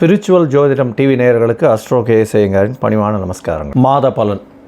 Spiritual ஜோதிடம் TV நேயர்களுக்கு astro கேசேங்கரின் பணிவான நமஸ்காரங்கள். மாத பலன்.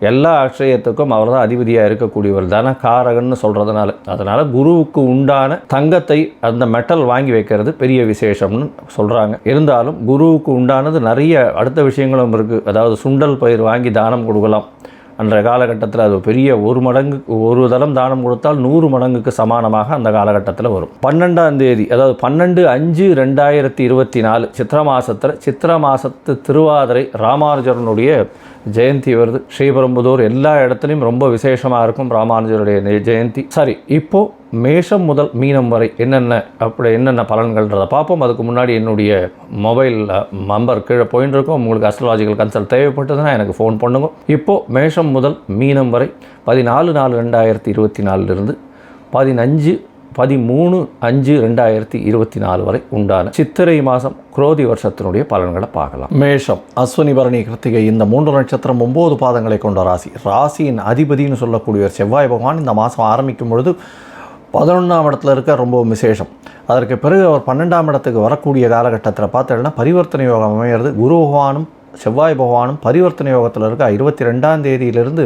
எல்லா அக்ஷயத்துக்கும் அவர் தான் அதிபதியாக இருக்கக்கூடியவர் தனகாரகன்னு சொல்கிறதுனால அதனால் குருவுக்கு உண்டான தங்கத்தை அந்த மெட்டல் வாங்கி வைக்கிறது பெரிய விசேஷம்னு சொல்கிறாங்க இருந்தாலும் குருவுக்கு உண்டானது நிறைய அடுத்த விஷயங்களும் இருக்குது அதாவது சுண்டல் பயிர் வாங்கி தானம் கொடுக்கலாம். அன்றைய காலகட்டத்தில் அது பெரிய ஒரு மடங்கு ஒரு தளம் தானம் கொடுத்தால் நூறு மடங்குக்கு சமானமாக அந்த காலகட்டத்தில் வரும். பன்னெண்டாம் தேதி அதாவது பன்னெண்டு அஞ்சு ரெண்டாயிரத்தி இருபத்தி நாலு சித்திர மாதத்தில் சித்திர மாதத்து திருவாதிரை ராமானுஜரனுடைய ஜெயந்தி வருது. ஸ்ரீபெரும்புதூர் எல்லா இடத்துலையும் ரொம்ப விசேஷமாக இருக்கும். ராமானுஜருடைய ஜெயந்தி. சரி இப்போது மேஷம் முதல் மீனம் வரை என்னென்ன அப்படி என்னென்ன பலன்கள்ன்றதை பார்ப்போம். அதுக்கு முன்னாடி என்னுடைய மொபைல் நம்பர் கீழே போயின்னு இருக்கும். உங்களுக்கு அஸ்ட்ராலாஜிக்கல் கன்சல்ட் தேவைப்பட்டதுன்னா எனக்கு ஃபோன் பண்ணுங்க. இப்போது மேஷம் முதல் மீனம் வரை பதினாலு நாலு ரெண்டாயிரத்தி இருபத்தி நாலுலேருந்து பதினஞ்சு பதிமூணு அஞ்சு ரெண்டாயிரத்தி இருபத்தி நாலு வரை உண்டான சித்திரை மாதம் குரோதி வருஷத்தினுடைய பலன்களை பார்க்கலாம். மேஷம் அஸ்வினி பரணி கிருத்திகை இந்த மூன்று நட்சத்திரம் ஒம்பது பாதங்களை கொண்ட ராசி. ராசியின் அதிபதினு சொல்லக்கூடியவர் செவ்வாய் பகவான் இந்த மாதம் ஆரம்பிக்கும் பொழுது பதினொன்றாம் இடத்துல இருக்க ரொம்ப விசேஷம். அதற்கு பிறகு அவர் பன்னெண்டாம் இடத்துக்கு வரக்கூடிய காலகட்டத்தில் பார்த்தீங்கன்னா பரிவர்த்தனை யோகம் அமையிறது. குரு பகவானும் செவ்வாய் பகவானும் பரிவர்த்தனை யோகத்தில் இருக்க இருபத்தி ரெண்டாம் தேதியிலிருந்து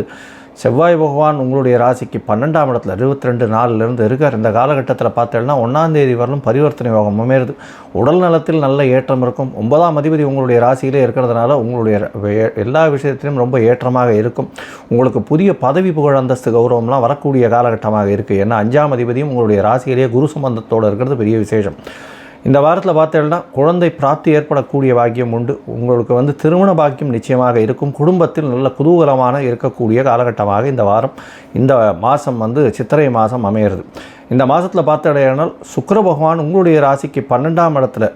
செவ்வாய் பகவான் உங்களுடைய ராசிக்கு பன்னெண்டாம் இடத்துல இருபத்தி ரெண்டு நாலுலேருந்து இருக்கார். இந்த காலகட்டத்தில் பார்த்தேன்னா ஒன்றாம் தேதி வரலும் பரிவர்த்தனை யோகம் அமையிறது உடல் நலத்தில் நல்ல ஏற்றம் இருக்கும். ஒன்பதாம் அதிபதி உங்களுடைய ராசியிலே இருக்கிறதுனால உங்களுடைய எல்லா விஷயத்திலும் ரொம்ப ஏற்றமாக இருக்கும். உங்களுக்கு புதிய பதவி புகழ் அந்தஸ்து கௌரவம்லாம் வரக்கூடிய காலகட்டமாக இருக்குது ஏன்னா அஞ்சாம் அதிபதியும் உங்களுடைய ராசியிலேயே குரு சம்பந்தத்தோடு இருக்கிறது பெரிய விசேஷம். இந்த வாரத்தில் பார்த்தீங்கன்னா குழந்தை பிராப்தி ஏற்படக்கூடிய பாக்கியம் உண்டு. உங்களுக்கு வந்து திருமண பாக்கியம் நிச்சயமாக இருக்கும். குடும்பத்தில் நல்ல குதூகலமான இருக்கக்கூடிய காலகட்டமாக இந்த வாரம் இந்த மாதம் வந்து சித்திரை மாதம் அமையிறது. இந்த மாதத்தில் பார்த்தடையானால் சுக்கர பகவான் உங்களுடைய ராசிக்கு பன்னெண்டாம் இடத்துல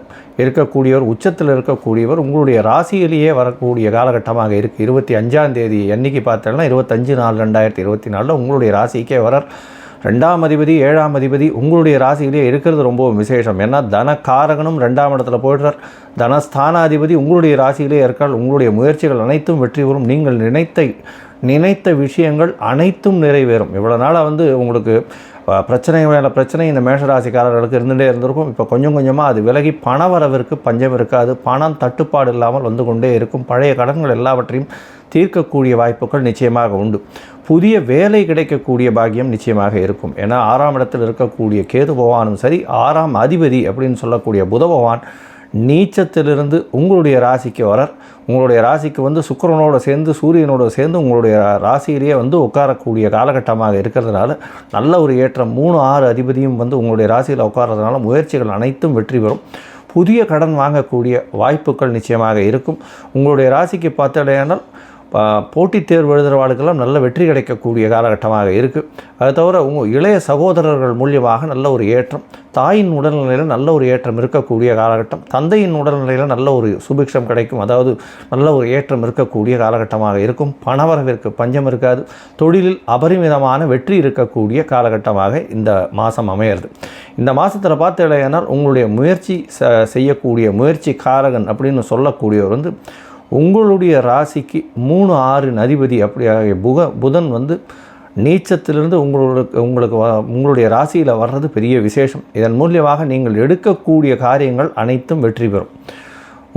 இருக்கக்கூடியவர் உச்சத்தில் இருக்கக்கூடியவர் உங்களுடைய ராசியிலேயே வரக்கூடிய காலகட்டமாக இருக்குது இருபத்தி அஞ்சாம் தேதி என்னைக்கு பார்த்தோன்னா இருபத்தஞ்சு நாலு ரெண்டாயிரத்தி இருபத்தி நாலில் உங்களுடைய ராசிக்கே வரார். ரெண்டாம் அதிபதி ஏழாம் அதிபதி உங்களுடைய ராசியிலேயே இருக்கிறது ரொம்ப விசேஷம். ஏன்னா தனக்காரகனும் ரெண்டாம் இடத்துல போயிடுறார். தனஸ்தானாதிபதி உங்களுடைய ராசியிலே இருக்கால் உங்களுடைய முயற்சிகள் அனைத்தும் வெற்றி பெறும். நீங்கள் நினைத்த நினைத்த விஷயங்கள் அனைத்தும் நிறைவேறும். இவ்வளோ நாளாக வந்து உங்களுக்கு பிரச்சனை மேலே பிரச்சனை இந்த மேஷராசிக்காரர்களுக்கு இருந்துகிட்டே இருந்திருக்கும். இப்போ கொஞ்சம் கொஞ்சமாக அது விலகி பண வரவிற்கு பஞ்சம் இருக்காது. பணம் தட்டுப்பாடு இல்லாமல் வந்து கொண்டே இருக்கும். பழைய கடன்கள் எல்லாவற்றையும் தீர்க்கக்கூடிய வாய்ப்புகள் நிச்சயமாக உண்டு. புதிய வேலை கிடைக்கக்கூடிய பாக்கியம் நிச்சயமாக இருக்கும். ஏன்னா ஆறாம் இடத்தில் இருக்கக்கூடிய கேது பகவானும் சரி ஆறாம் அதிபதி அப்படின்னு சொல்லக்கூடிய புத பகவான் நீச்சத்திலிருந்து உங்களுடைய ராசிக்கு வரார். உங்களுடைய ராசிக்கு வந்து சுக்கரனோடு சேர்ந்து சூரியனோடு சேர்ந்து உங்களுடைய ராசியிலேயே வந்து உட்காரக்கூடிய காலகட்டமாக இருக்கிறதுனால நல்ல ஒரு ஏற்றம். மூணு ஆறு அதிபதியும் வந்து உங்களுடைய ராசியில் உட்கார்றதுனால முயற்சிகள் அனைத்தும் வெற்றி பெறும். புதிய கடன் வாங்கக்கூடிய வாய்ப்புகள் நிச்சயமாக இருக்கும். உங்களுடைய ராசிக்கு பார்த்தடையானால் போட்டித் தேர்வு எழுதுகிறவாளுக்கெல்லாம் நல்ல வெற்றி கிடைக்கக்கூடிய காலகட்டமாக இருக்குது அது தவிர உங்கள் இளைய சகோதரர்கள் மூலியமாக நல்ல ஒரு ஏற்றம் தாயின் உடல்நிலையில் நல்ல ஒரு ஏற்றம் இருக்கக்கூடிய காலகட்டம் தந்தையின் உடல்நிலையில் நல்ல ஒரு சுபிக்ஷம் கிடைக்கும் அதாவது நல்ல ஒரு ஏற்றம் இருக்கக்கூடிய காலகட்டமாக இருக்கும். பணவரவிற்கு பஞ்சம் இருக்காது. தொழிலில் அபரிமிதமான வெற்றி இருக்கக்கூடிய காலகட்டமாக இந்த மாதம் அமையிறது. இந்த மாதத்தில் பார்த்தீங்கன்னா உங்களுடைய முயற்சி ச செய்யக்கூடிய முயற்சி காரகன் அப்படின்னு சொல்லக்கூடியவர் வந்து உங்களுடைய ராசிக்கு மூணு ஆறு அதிபதி அப்படி ஆகிய புக புதன் வந்து நீச்சத்திலிருந்து உங்களுக்கு உங்களுக்கு உங்களுடைய ராசியில் வர்றது பெரிய விசேஷம். இதன் மூலியமாக நீங்கள் எடுக்கக்கூடிய காரியங்கள் அனைத்தும் வெற்றி பெறும்.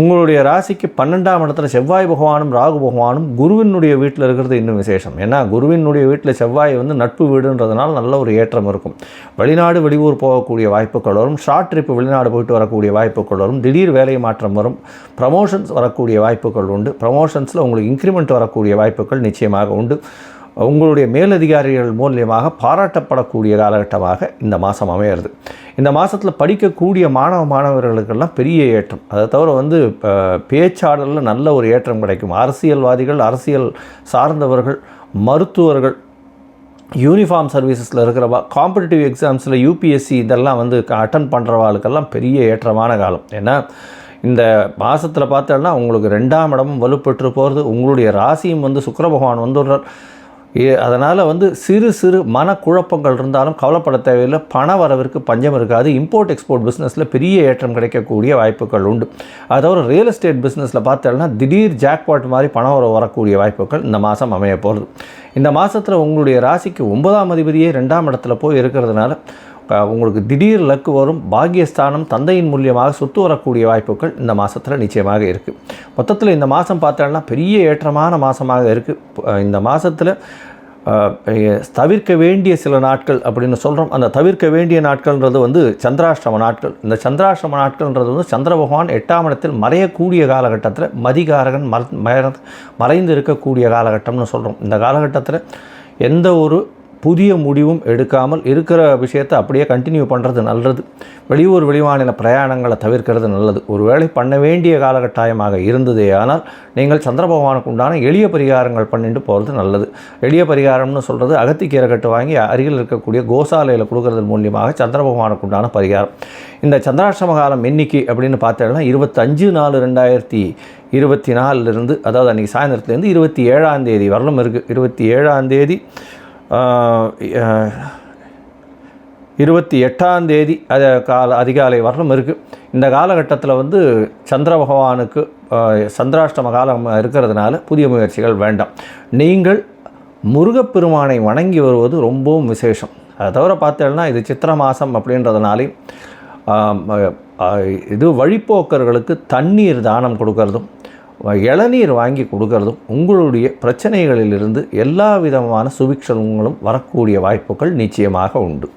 உங்களுடைய ராசிக்கு பன்னெண்டாம் இடத்துல செவ்வாய் பகவானும் ராகு பகவானும் குருவினுடைய வீட்டில் இருக்கிறது இன்னும் விசேஷம். ஏன்னா குருவினுடைய வீட்டில் செவ்வாய் வந்து நட்பு வீடுன்றதுனால நல்ல ஒரு ஏற்றம் இருக்கும். வெளிநாடு வெளியூர் போகக்கூடிய வாய்ப்புகள் வரும். ஷார்ட் ட்ரிப் வெளிநாடு போயிட்டு வரக்கூடிய வாய்ப்புகள் வரும். திடீர் வேலை மாற்றம் வரும். ப்ரமோஷன்ஸ் வரக்கூடிய வாய்ப்புகள் உண்டு. ப்ரமோஷன்ஸில் உங்களுக்கு இன்க்ரிமெண்ட் வரக்கூடிய வாய்ப்புகள் நிச்சயமாக உண்டு. உங்களுடைய மேலதிகாரிகள் மூலியமாக பாராட்டப்படக்கூடிய காலகட்டமாக இந்த மாதம் அமையிறது. இந்த மாதத்தில் படிக்கக்கூடிய மாணவ மாணவர்களுக்கெல்லாம் பெரிய ஏற்றம். அதை தவிர வந்து பேச்சாடலில் நல்ல ஒரு ஏற்றம் கிடைக்கும். அரசியல்வாதிகள் அரசியல் சார்ந்தவர்கள் மருத்துவர்கள் யூனிஃபார்ம் சர்வீசஸில் இருக்கிறவா காம்படிட்டிவ் எக்ஸாம்ஸில் யூபிஎஸ்சி இதெல்லாம் வந்து அட்டன் பண்ணுறவாளுக்கெல்லாம் பெரிய ஏற்றமான காலம். ஏன்னா இந்த மாதத்தில் பார்த்தோன்னா உங்களுக்கு ரெண்டாம் இடமும் வலுப்பெற்று போகிறது உங்களுடைய ராசியும் வந்து சுக்கர பகவான் வந்துடுறார். அதனால் வந்து சிறு சிறு மனக்குழப்பங்கள் இருந்தாலும் கவலைப்பட தேவையில்லை. பண வரவிற்கு பஞ்சம் இருக்காது. இம்போர்ட் எக்ஸ்போர்ட் பிஸ்னஸில் பெரிய ஏற்றம் கிடைக்கக்கூடிய வாய்ப்புகள் உண்டு. அதோட ரியல் எஸ்டேட் பிஸ்னஸில் பார்த்தோம்னா திடீர் ஜாக்பாட் மாதிரி பணம் வர வரக்கூடிய வாய்ப்புகள் இந்த மாதம் அமைய போகிறது இந்த மாதத்தில் உங்களுடைய ராசிக்கு ஒன்பதாம் அதிபதியே ரெண்டாம் இடத்துல போய் இருக்கிறதுனால உங்களுக்கு திடீர் லக்கு வரும் பாகியஸ்தானம் தந்தையின் மூலியமாக சொத்து வரக்கூடிய வாய்ப்புகள் இந்த மாதத்தில் நிச்சயமாக இருக்குது மொத்தத்தில் இந்த மாதம் பார்த்தோன்னா பெரிய ஏற்றமான மாதமாக இருக்குது இந்த மாதத்தில் தவிர்க்க வேண்டிய சில நாட்கள் அப்படின்னு சொல்கிறோம் அந்த தவிர்க்க வேண்டிய நாட்கள்ன்றது வந்து சந்திராஷ்டம நாட்கள். இந்த சந்திராஷ்டம நாட்கள்ன்றது வந்து சந்திர பகவான் எட்டாம் இடத்தில் மறையக்கூடிய காலகட்டத்தில் மதிகாரகன் மற- மறைந்து இருக்கக்கூடிய காலகட்டம்னு சொல்கிறோம் இந்த காலகட்டத்தில் எந்த ஒரு புதிய முடிவும் எடுக்காமல் இருக்கிற விஷயத்தை அப்படியே கண்டினியூ பண்ணுறது நல்லது. வெளியூர் வெளிமாநில பிரயாணங்களை தவிர்க்கிறது நல்லது. ஒருவேளை பண்ண வேண்டிய காலகட்டாயமாக இருந்ததே ஆனால் நீங்கள் சந்திர பகவானுக்கு உண்டான எளிய பரிகாரங்கள் பண்ணிட்டு போகிறது நல்லது. எளிய பரிகாரம்னு சொல்கிறது அகத்திக்கீரை கட்டு வாங்கி அருகில் இருக்கக்கூடிய கோசாலையில் கொடுக்கறது மூலியமாக சந்திர பகவானுக்கு உண்டான பரிகாரம். இந்த சந்திராஷ்டம காலம் என்னைக்கு அப்படின்னு பார்த்தோம்னா இருபத்தஞ்சு நாலு ரெண்டாயிரத்தி இருபத்தி நாலுலேருந்து அதாவது அன்றைக்கி சாயந்தரத்துலேருந்து இருபத்தி ஏழாம் தேதி வரலும் இருக்குது இருபத்தி ஏழாம் தேதி இருபத்தி எட்டாம் தேதி அது கால அதிகாலை வரலும் இருக்குது இந்த காலகட்டத்தில் வந்து சந்திர பகவானுக்கு சந்திராஷ்டம காலம் இருக்கிறதுனால புதிய முயற்சிகள் வேண்டாம். நீங்கள் முருகப்பெருமானை வணங்கி வருவது ரொம்பவும் விசேஷம். அதை தவிர பார்த்தேன்னா இது சித்திர மாதம் அப்படின்றதுனாலே இது வழிப்போக்கர்களுக்கு தண்ணீர் தானம் கொடுக்கறதும் இளநீர் வாங்கி கொடுக்கறதும் உங்களுடைய பிரச்சனைகளிலிருந்து எல்லா விதமான சுபிக்ஷங்களும் வரக்கூடிய வாய்ப்புகள் நிச்சயமாக உண்டு.